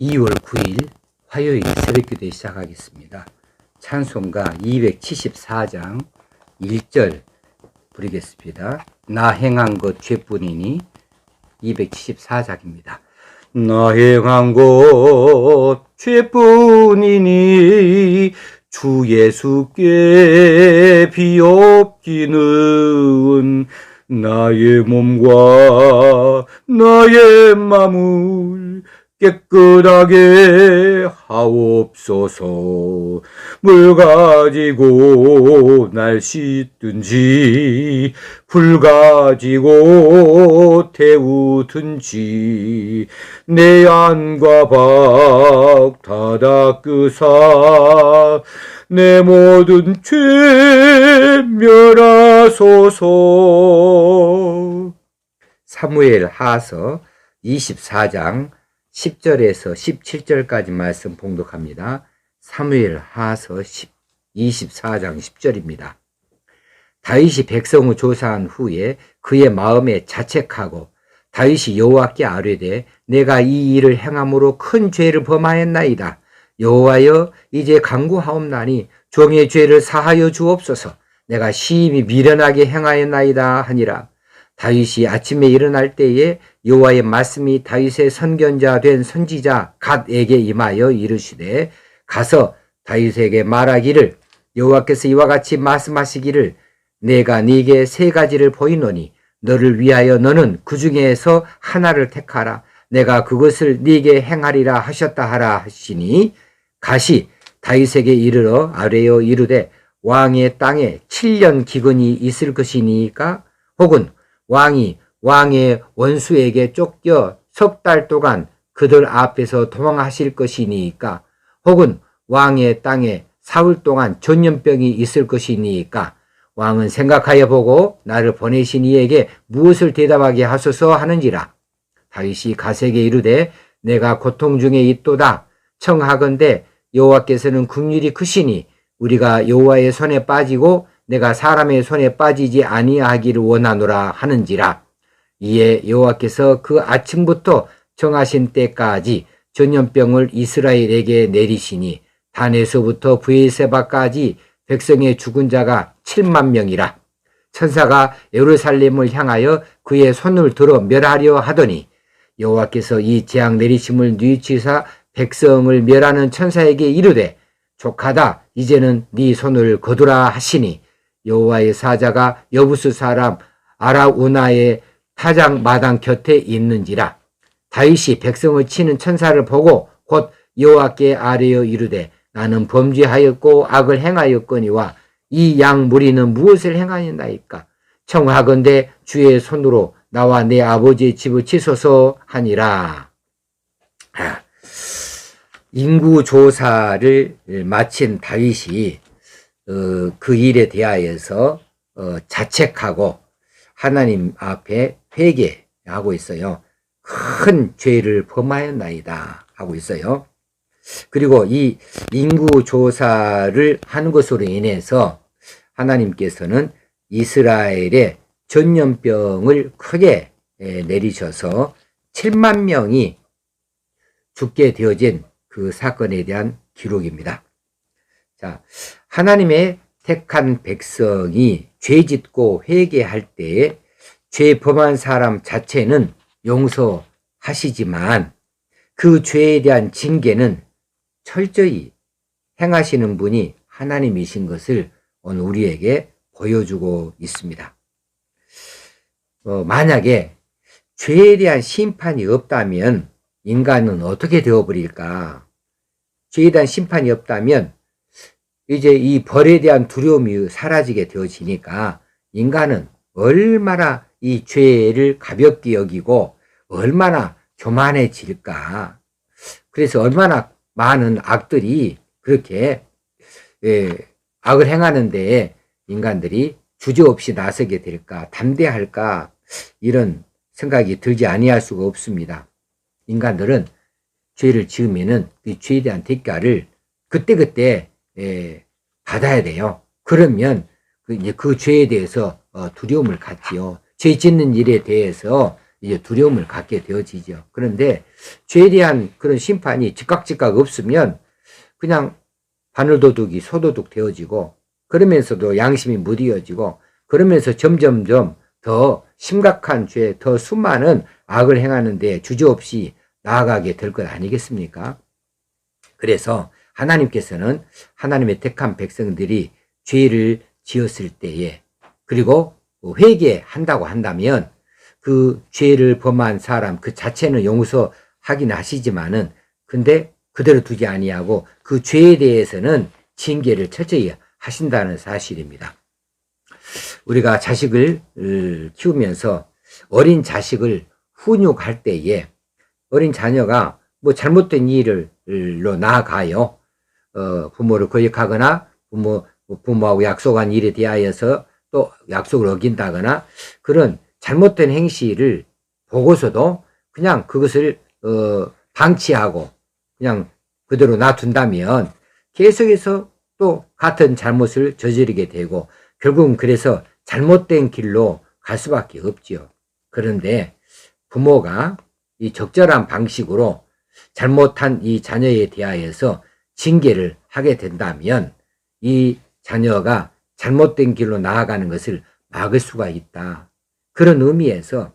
2월 9일 화요일 새벽기도 시작하겠습니다. 찬송가 274장 1절 부르겠습니다. 나 행한 것 죄뿐이니 274장입니다. 나 행한 것 죄뿐이니 주 예수께 비옵기는 나의 몸과 나의 마음을 깨끗하게 하옵소서. 물 가지고 날 씻든지 불 가지고 태우든지 내 안과 밖다 닦으사 내 모든 죄 멸하소서. 사무엘 하서 24장 10절에서 17절까지 말씀 봉독합니다. 사무엘 하서 10, 24장 10절입니다. 다윗이 백성을 조사한 후에 그의 마음에 자책하고 다윗이 여호와께 아뢰되 내가 이 일을 행함으로 큰 죄를 범하였나이다. 여호와여 이제 강구하옵나니 종의 죄를 사하여 주옵소서. 내가 심히 미련하게 행하였나이다 하니라. 다윗이 아침에 일어날 때에 여호와의 말씀이 다윗의 선견자 된 선지자 갓에게 임하여 이르시되 가서 다윗에게 말하기를 여호와께서 이와 같이 말씀하시기를 내가 네게 세 가지를 보이노니 너를 위하여 너는 그 중에서 하나를 택하라. 내가 그것을 네게 행하리라 하셨다 하라 하시니 가시 다윗에게 이르러 아뢰어 이르되 왕의 땅에 7년 기근이 있을 것이니까 혹은 왕이 왕의 원수에게 쫓겨 석 달 동안 그들 앞에서 도망하실 것이니까? 혹은 왕의 땅에 사흘 동안 전염병이 있을 것이니까? 왕은 생각하여 보고 나를 보내신 이에게 무엇을 대답하게 하소서 하는지라. 다윗이 가세게 이르되 내가 고통 중에 있도다. 청하건대 여호와께서는 국률이 크시니 우리가 여호와의 손에 빠지고 내가 사람의 손에 빠지지 아니하기를 원하노라 하는지라. 이에 여호와께서 그 아침부터 정하신 때까지 전염병을 이스라엘에게 내리시니 단에서부터 부에세바까지 백성의 죽은 자가 7만 명이라. 천사가 예루살렘을 향하여 그의 손을 들어 멸하려 하더니 여호와께서 이 재앙 내리심을 뉘치사 백성을 멸하는 천사에게 이르되 족하다 이제는 네 손을 거두라 하시니 여호와의 사자가 여부스 사람 아라우나의 타장 마당 곁에 있는지라. 다윗이 백성을 치는 천사를 보고 곧 여호와께 아뢰어 이르되 나는 범죄하였고 악을 행하였거니와 이 양 무리는 무엇을 행하였나이까? 청하건대 주의 손으로 나와 내 아버지의 집을 치소서 하니라. 아, 인구 조사를 마친 다윗이 어, 그 일에 대하여서 어, 자책하고 하나님 앞에 회개하고 있어요. 큰 죄를 범하였나이다 하고 있어요. 그리고 이 인구 조사를 하는 것으로 인해서 하나님께서는 이스라엘의 전염병을 크게 내리셔서 7만 명이 죽게 되어진 그 사건에 대한 기록입니다. 자, 하나님의 택한 백성이 죄 짓고 회개할 때에 죄 범한 사람 자체는 용서하시지만 그 죄에 대한 징계는 철저히 행하시는 분이 하나님이신 것을 오늘 우리에게 보여주고 있습니다. 어, 만약에 죄에 대한 심판이 없다면 인간은 어떻게 되어버릴까? 죄에 대한 심판이 없다면 이제 이 벌에 대한 두려움이 사라지게 되어지니까 인간은 얼마나 이 죄를 가볍게 여기고 얼마나 교만해질까. 그래서 얼마나 많은 악들이 그렇게 예, 악을 행하는데 인간들이 주저없이 나서게 될까, 담대할까 이런 생각이 들지 아니할 수가 없습니다. 인간들은 죄를 지으면은 그 죄에 대한 대가를 그때그때 예, 받아야 돼요. 그러면 그 이제 그 죄에 대해서 어, 두려움을 갖지요. 죄 짓는 일에 대해서 이제 두려움을 갖게 되어지죠. 그런데 죄에 대한 그런 심판이 즉각 즉각 없으면 그냥 바늘도둑이 소도둑 되어지고 그러면서도 양심이 무디어지고 그러면서 점점점 더 심각한 죄, 더 수많은 악을 행하는데 주저없이 나아가게 될 것 아니겠습니까? 그래서 하나님께서는 하나님의 택한 백성들이 죄를 지었을 때에 그리고 회개한다고 한다면 그 죄를 범한 사람 그 자체는 용서하긴 하시지만은 근데 그대로 두지 아니하고 그 죄에 대해서는 징계를 철저히 하신다는 사실입니다. 우리가 자식을 키우면서 어린 자식을 훈육할 때에 어린 자녀가 뭐 잘못된 일을로 나아가요. 어, 부모를 거역하거나 부모 부모하고 약속한 일에 대하여서 또 약속을 어긴다거나 그런 잘못된 행실을 보고서도 그냥 그것을 어, 방치하고 그냥 그대로 놔둔다면 계속해서 또 같은 잘못을 저지르게 되고 결국은 그래서 잘못된 길로 갈 수밖에 없지요. 그런데 부모가 이 적절한 방식으로 잘못한 이 자녀에 대하여서 징계를 하게 된다면 이 자녀가 잘못된 길로 나아가는 것을 막을 수가 있다. 그런 의미에서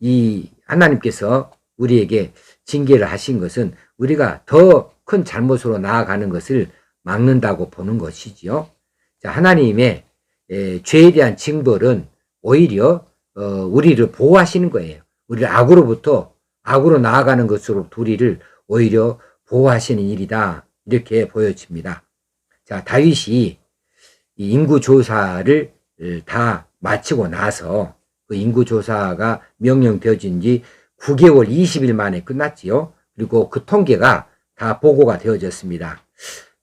이 하나님께서 우리에게 징계를 하신 것은 우리가 더 큰 잘못으로 나아가는 것을 막는다고 보는 것이지요. 자, 하나님의 에, 죄에 대한 징벌은 오히려 어, 우리를 보호하시는 거예요. 우리를 악으로부터 악으로 나아가는 것으로 우리를 오히려 보호하시는 일이다. 이렇게 보여집니다. 자, 다윗이 이 인구 조사를 다 마치고 나서 그 인구 조사가 명령되어진 지 9개월 20일 만에 끝났지요. 그리고 그 통계가 다 보고가 되어졌습니다.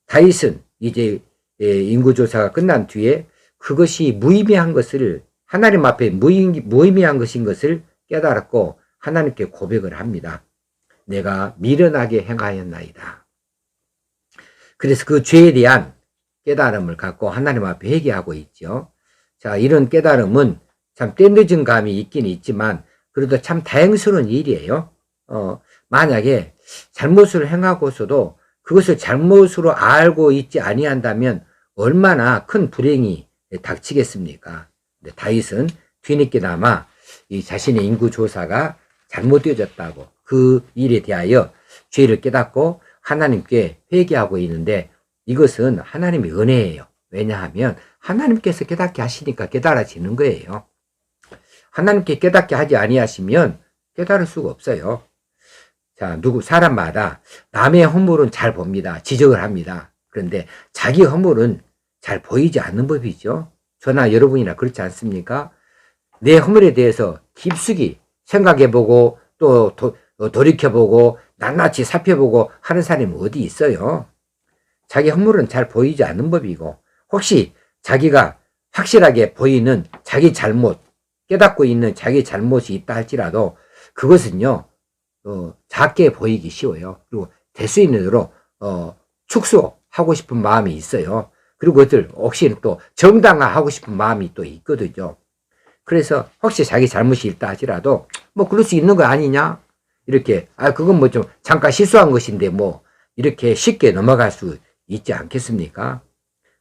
다윗은 이제 인구 조사가 끝난 뒤에 그것이 무의미한 것을 하나님 앞에 무의미 한 것인 것을 깨달았고 하나님께 고백을 합니다. 내가 미련하게 행하였나이다. 그래서 그 죄에 대한 깨달음을 갖고 하나님 앞에 회개하고 있죠. 자, 이런 깨달음은 참 때늦은 감이 있긴 있지만 그래도 참 다행스러운 일이에요. 어, 만약에 잘못을 행하고서도 그것을 잘못으로 알고 있지 아니한다면 얼마나 큰 불행이 닥치겠습니까? 다윗은 뒤늦게나마 이 자신의 인구 조사가 잘못되어졌다고 그 일에 대하여 죄를 깨닫고 하나님께 회개하고 있는데 이것은 하나님의 은혜예요. 왜냐하면 하나님께서 깨닫게 하시니까 깨달아지는 거예요. 하나님께 깨닫게 하지 아니하시면 깨달을 수가 없어요. 자, 누구 사람마다 남의 허물은 잘 봅니다. 지적을 합니다. 그런데 자기 허물은 잘 보이지 않는 법이죠. 저나 여러분이나 그렇지 않습니까? 내 허물에 대해서 깊숙이 생각해보고 또 도, 어, 돌이켜보고 낱낱이 살펴보고 하는 사람이 어디 있어요? 자기 허물은 잘 보이지 않는 법이고 혹시 자기가 확실하게 보이는 자기 잘못 깨닫고 있는 자기 잘못이 있다 할지라도 그것은요 어, 작게 보이기 쉬워요. 그리고 될 수 있는 대로 어, 축소하고 싶은 마음이 있어요. 그리고 그것을 혹시 또 정당화하고 싶은 마음이 또 있거든요. 그래서 혹시 자기 잘못이 있다 하지라도 뭐 그럴 수 있는 거 아니냐? 이렇게 아 그건 뭐 좀 잠깐 실수한 것인데 뭐 이렇게 쉽게 넘어갈 수 있지 않겠습니까?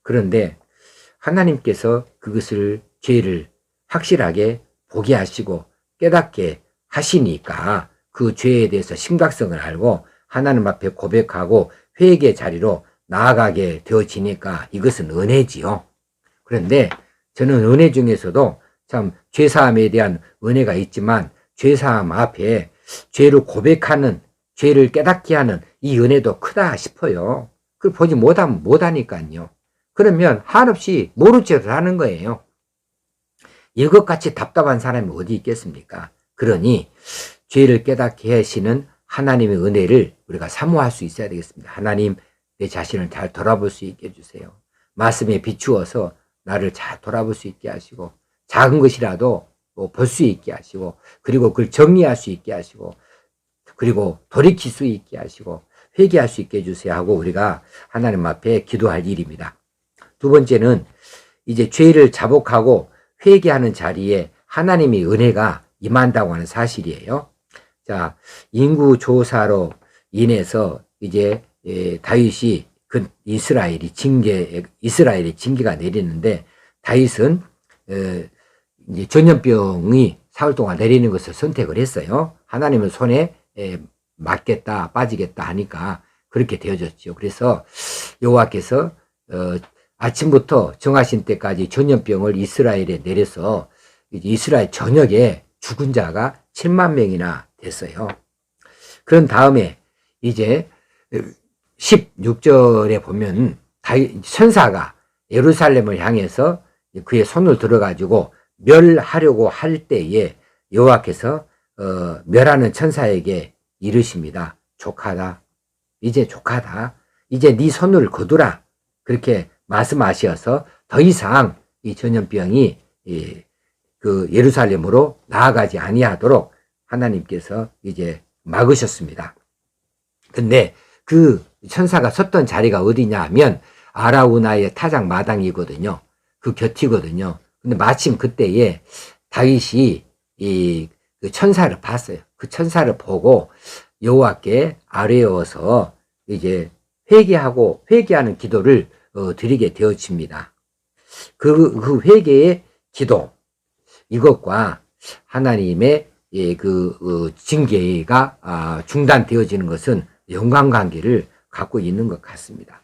그런데 하나님께서 그것을 죄를 확실하게 보게 하시고 깨닫게 하시니까 그 죄에 대해서 심각성을 알고 하나님 앞에 고백하고 회개 자리로 나아가게 되어지니까 이것은 은혜지요. 그런데 저는 은혜 중에서도 참 죄사함에 대한 은혜가 있지만 죄사함 앞에 죄를 고백하는 죄를 깨닫게 하는 이 은혜도 크다 싶어요. 그걸 보지 못하면 못하니까요. 그러면 한없이 모른 채를 하는 거예요. 이것같이 답답한 사람이 어디 있겠습니까? 그러니 죄를 깨닫게 하시는 하나님의 은혜를 우리가 사모할 수 있어야 되겠습니다. 하나님 내 자신을 잘 돌아볼 수 있게 해주세요. 말씀에 비추어서 나를 잘 돌아볼 수 있게 하시고 작은 것이라도 뭐 볼 수 있게 하시고 그리고 그걸 정리할 수 있게 하시고 그리고 돌이킬 수 있게 하시고 회개할 수 있게 해주세요 하고 우리가 하나님 앞에 기도할 일입니다. 두 번째는 이제 죄를 자복하고 회개하는 자리에 하나님의 은혜가 임한다고 하는 사실이에요. 자, 인구 조사로 인해서 이제 예, 다윗이 그 이스라엘이 징계 이스라엘의 징계가 내리는데 다윗은 어, 이제 전염병이 사흘 동안 내리는 것을 선택을 했어요. 하나님은 손에 에, 맞겠다 빠지겠다 하니까 그렇게 되어졌죠. 그래서 여호와께서 어, 아침부터 정하신 때까지 전염병을 이스라엘에 내려서 이스라엘 전역에 죽은 자가 7만 명이나 됐어요. 그런 다음에 이제 16절에 보면 천사가 예루살렘을 향해서 그의 손을 들어가지고 멸하려고 할 때에 여호와께서 어, 멸하는 천사에게 이르십니다. 족하다. 이제 족하다. 이제 네 손을 거두라. 그렇게 말씀하셔서 더 이상 이 전염병이 이, 그 예루살렘으로 나아가지 아니하도록 하나님께서 이제 막으셨습니다. 근데 그 천사가 섰던 자리가 어디냐 하면 아라우나의 타작 마당이거든요. 그 곁이거든요. 근데 마침 그때에 다윗이 이 그 천사를 봤어요. 그 천사를 보고 여호와께 아뢰어서 이제 회개하고 회개하는 기도를 어, 드리게 되어집니다. 그, 그 회개의 기도 이것과 하나님의 예, 그 어, 징계가 아, 중단되어지는 것은 연관 관계를 갖고 있는 것 같습니다.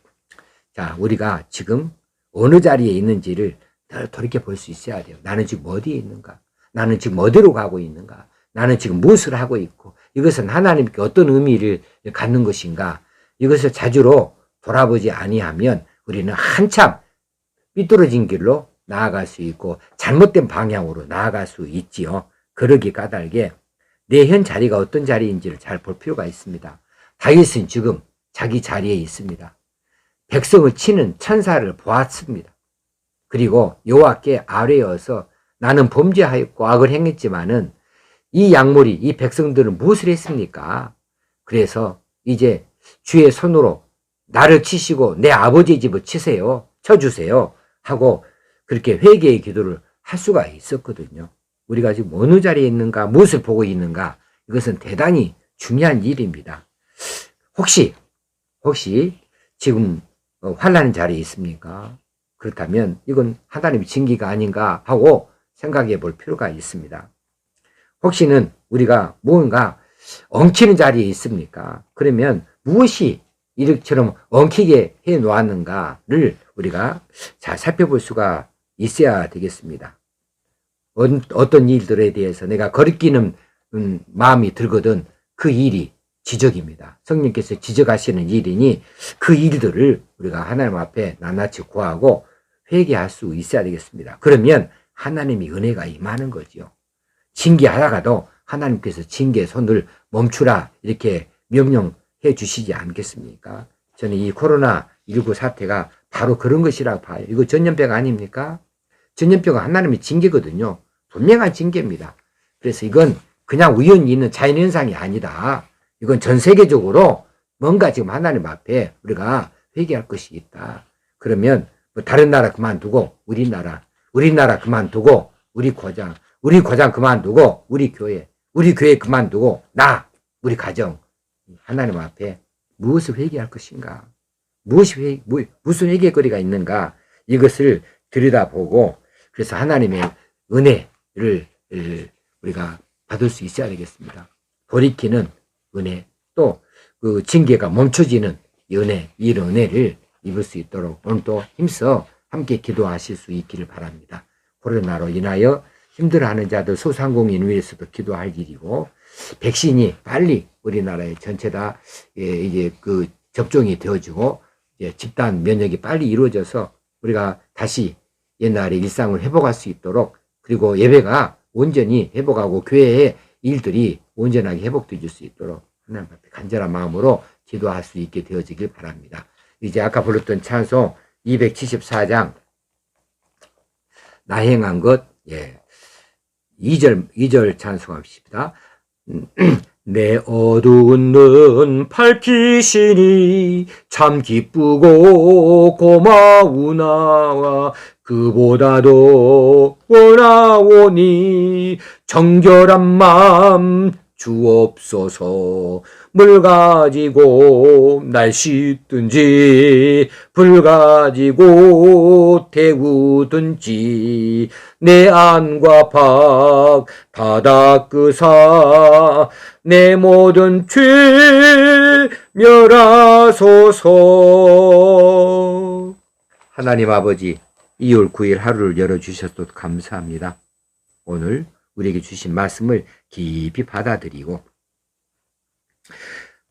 자, 우리가 지금 어느 자리에 있는지를 늘 돌이켜 볼 수 있어야 돼요. 나는 지금 어디에 있는가? 나는 지금 어디로 가고 있는가? 나는 지금 무엇을 하고 있고 이것은 하나님께 어떤 의미를 갖는 것인가? 이것을 자주로 돌아보지 아니하면 우리는 한참 삐뚤어진 길로 나아갈 수 있고 잘못된 방향으로 나아갈 수 있지요. 그러기 까닭에 내 현 자리가 어떤 자리인지를 잘 볼 필요가 있습니다. 다윗은 지금 자기 자리에 있습니다. 백성을 치는 천사를 보았습니다. 그리고 여호와께 아뢰어서 나는 범죄하였고 악을 행했지만은 이 약물이 이 백성들은 무엇을 했습니까? 그래서 이제 주의 손으로 나를 치시고 내 아버지 집을 치세요. 쳐주세요. 하고 그렇게 회개의 기도를 할 수가 있었거든요. 우리가 지금 어느 자리에 있는가, 무엇을 보고 있는가, 이것은 대단히 중요한 일입니다. 혹시, 혹시 지금 어, 환란 자리에 있습니까? 그렇다면 이건 하나님의 징기가 아닌가 하고 생각해 볼 필요가 있습니다. 혹시는 우리가 무언가 엉키는 자리에 있습니까? 그러면 무엇이 이렇게처럼 엉키게 해 놓았는가를 우리가 잘 살펴볼 수가 있어야 되겠습니다. 어떤 일들에 대해서 내가 거리끼는 음, 마음이 들거든 그 일이 지적입니다. 성령께서 지적하시는 일이니 그 일들을 우리가 하나님 앞에 낱낱이 구하고 회개할 수 있어야 되겠습니다. 그러면 하나님이 은혜가 임하는 거죠. 징계하다가도 하나님께서 징계 손을 멈추라 이렇게 명령해 주시지 않겠습니까? 저는 이 코로나19 사태가 바로 그런 것이라고 봐요. 이거 전염병 아닙니까? 전염병은 하나님의 징계거든요. 분명한 징계입니다. 그래서 이건 그냥 우연히 있는 자연현상이 아니다. 이건 전 세계적으로 뭔가 지금 하나님 앞에 우리가 회개할 것이 있다. 그러면 뭐 다른 나라 그만두고 우리나라, 우리나라 그만두고 우리 고장, 우리 고장 그만두고 우리 교회, 우리 교회 그만두고 나, 우리 가정 하나님 앞에 무엇을 회개할 것인가? 무엇이 회, 무, 무슨 회개거리가 있는가? 이것을 들여다보고 그래서 하나님의 은혜를 우리가 받을 수 있어야 되겠습니다. 돌이키는 은혜 또 그 징계가 멈춰지는 은혜 이 은혜를 입을 수 있도록 오늘 또 힘써 함께 기도하실 수 있기를 바랍니다. 코로나로 인하여 힘들어하는 자들 소상공인 위해서도 기도할 일이고 백신이 빨리 우리나라에 전체 다 예, 이제 그 접종이 되어지고 예, 집단 면역이 빨리 이루어져서 우리가 다시 옛날의 일상을 회복할 수 있도록 그리고 예배가 온전히 회복하고 교회의 일들이 온전하게 회복되어질 수 있도록 하나님 앞에 간절한 마음으로 기도할 수 있게 되어지길 바랍니다. 이제 아까 불렀던 찬송 274장 나행한 것 예. 2절 2절 찬송합시다. 내 어두운 눈 밝히시니 참 기쁘고 고마우나 그보다도 원하오니 정결한 마음 주옵소서. 물 가지고 날 씻든지 불 가지고 태우든지 내 안과 밖 다 닦으사 내 모든 죄 멸하소서. 하나님 아버지 2월 9일 하루를 열어주셔서. 감사합니다. 오늘 우리에게 주신 말씀을 깊이 받아들이고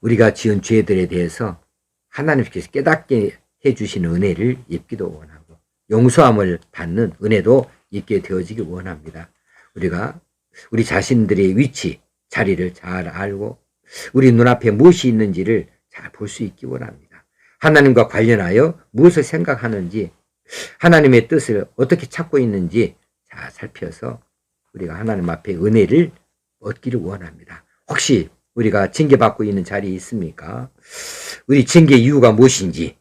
우리가 지은 죄들에 대해서 하나님께서 깨닫게 해주시는 은혜를 입기도 원하고 용서함을 받는 은혜도 있게 되어지길 원합니다. 우리가 우리 자신들의 위치, 자리를 잘 알고 우리 눈앞에 무엇이 있는지를 잘 볼 수 있기 원합니다. 하나님과 관련하여 무엇을 생각하는지 하나님의 뜻을 어떻게 찾고 있는지 잘 살펴서 우리가 하나님 앞에 은혜를 얻기를 원합니다. 혹시 우리가 징계받고 있는 자리에 있습니까? 우리 징계 이유가 무엇인지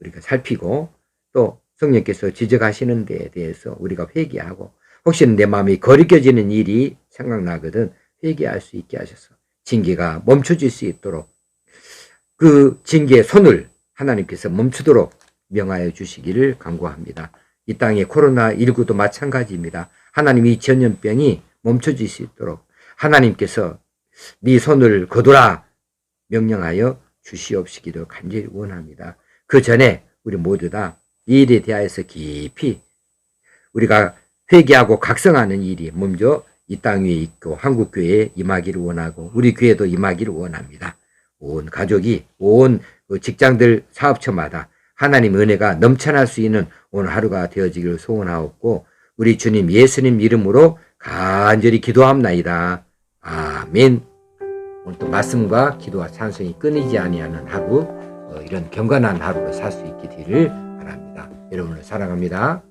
우리가 살피고 또 성령께서 지적하시는 데에 대해서 우리가 회개하고 혹시는 내 마음이 거리껴지는 일이 생각나거든 회개할 수 있게 하셔서 징계가 멈춰질 수 있도록 그 징계의 손을 하나님께서 멈추도록 명하여 주시기를 간구합니다. 이 땅의 코로나19도 마찬가지입니다. 하나님이 전염병이 멈춰질 수 있도록 하나님께서 네 손을 거두라 명령하여 주시옵시기를 간절히 원합니다. 그 전에 우리 모두 다 이 일에 대하여서 깊이 우리가 회개하고 각성하는 일이 먼저 이 땅 위에 있고 한국 교회에 임하기를 원하고 우리 교회도 임하기를 원합니다. 온 가족이 온그 직장들 사업처마다 하나님 은혜가 넘쳐날 수 있는 오늘 하루가 되어지기를 소원하옵고 우리 주님 예수님 이름으로 간절히 기도합나이다. 아멘. 오늘 또 말씀과 기도와 찬송이 끊이지 아니하는 하루 어, 이런 경건한 하루를 살수 있게 되기를 바랍니다. 여러분을 사랑합니다.